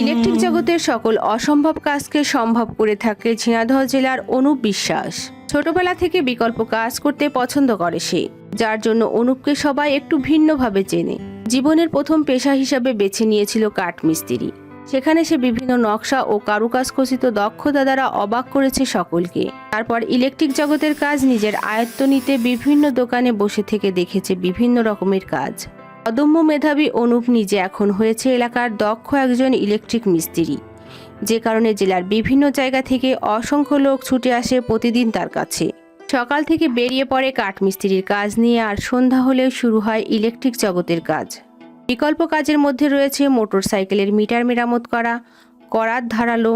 Electric জগতের সকল অসম্ভব কাজকে সম্ভব করে থাকে ঝিনাইদহ জেলার অনুপ বিশ্বাস ছোটবেলা থেকে বিকল্প কাজ করতে পছন্দ করে সে, যার জন্য অনুপকে সবাই একটু ভিন্নভাবে চেনে। জীবনের প্রথম পেশা হিসাবে বেছে নিয়েছিল কাঠমিস্ত্রি। সেখানে সে বিভিন্ন নকশা ও কারুকাজ খচিত দক্ষতা দ্বারা অবাক করেছে সকলকে। তারপর ইলেকট্রিক জগতের কাজ নিজের আয়ত্ত নিতে বিভিন্ন দোকানে বসে থেকে দেখেছে বিভিন্ন রকমের কাজ। অদম্য মেধাবী অনুপ নিজে এখন হয়েছে এলাকার দক্ষ একজন ইলেকট্রিক মিস্ত্রি। যে কারণে জেলার বিভিন্ন জায়গা থেকে অসংখ্য লোক ছুটে আসে প্রতিদিন তার কাছে। সকাল থেকে বেরিয়ে পড়ে কাঠমিস্ত্রির কাজ নিয়ে আর সন্ধ্যা হলেও শুরু হয় ইলেকট্রিক জগতের কাজ। বিকল্প কাজের মধ্যে রয়েছে মোটর সাইকেলের মিটার মেরামত করা, করার ধারালো,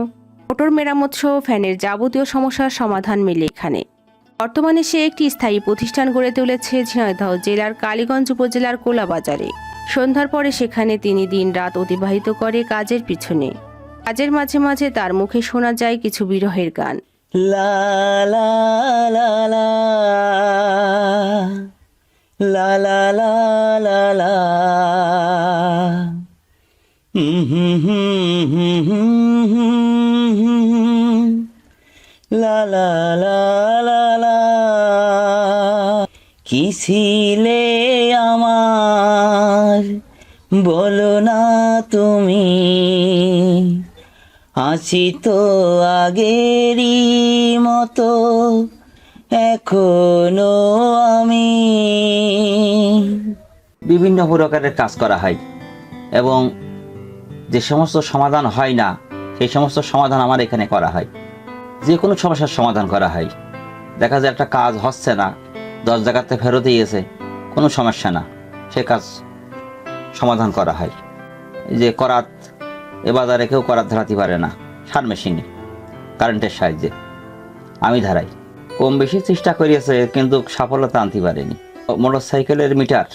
মোটর মেরামত সহ ফ্যানের যাবতীয় সমস্যার সমাধান মেলে এখানে। বর্তমানে সে একটি স্থায়ী প্রতিষ্ঠান গড়ে তুলেছে ঝিনাইদহ জেলার কালীগঞ্জ উপজেলার কোলাবাজারে সন্ধ্যার পরে সেখানে তিনি দিন রাত অতিবাহিত করে কাজের পিছনে কাজের মাঝে মাঝে তার মুখে শোনা যায় কিছু বিরহের গান লা লা কি ছিলে আমার, বলো না তুমি। আছি তো আগেরই মতো, এখনও আমি। বিভিন্ন প্রকারের কাজ করা হয় এবং যে সমস্ত সমাধান হয় না, সেই সমস্ত সমাধান আমার এখানে করা হয়। যে কোনো সমস্যার সমাধান করা হয়। দেখা যায় একটা কাজ হচ্ছে না দশ জায়গাতে ফেরত দিয়েছে, কোনো সমস্যা না। সে কাজ সমাধান করা হয়। যে করাত, এ বাজারে কেউ করাত ধরাতে পারে না, সার মেশিনে, কারেন্টের সাহায্যে। আমি ধারাই। কম বেশি চেষ্টা করিয়েছে, কিন্তু সফলতা আনতে পারেনি। মোটর সাইকেলের মিটার,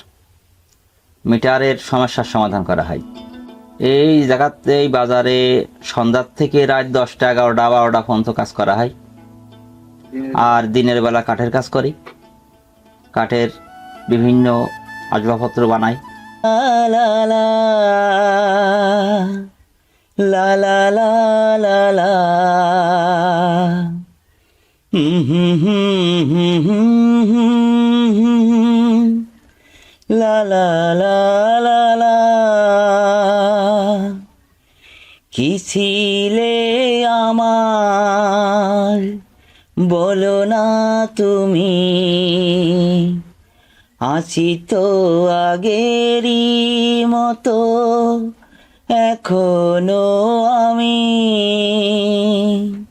মিটারের সমস্যার সমাধান করা হয়। এই জায়গাতে এই বাজারে সন্ধ্যার থেকে রাত দশটা, এগারোটা, বারোটা পর্যন্ত কাজ করা হয়। আর দিনের বেলা কাঠের কাজ করি। কাঠের বিভিন্ন আসবাবপত্র বানাই লা লা লা লা লা লা আমার? বলো না তুমি। 足とあげりもと、この網。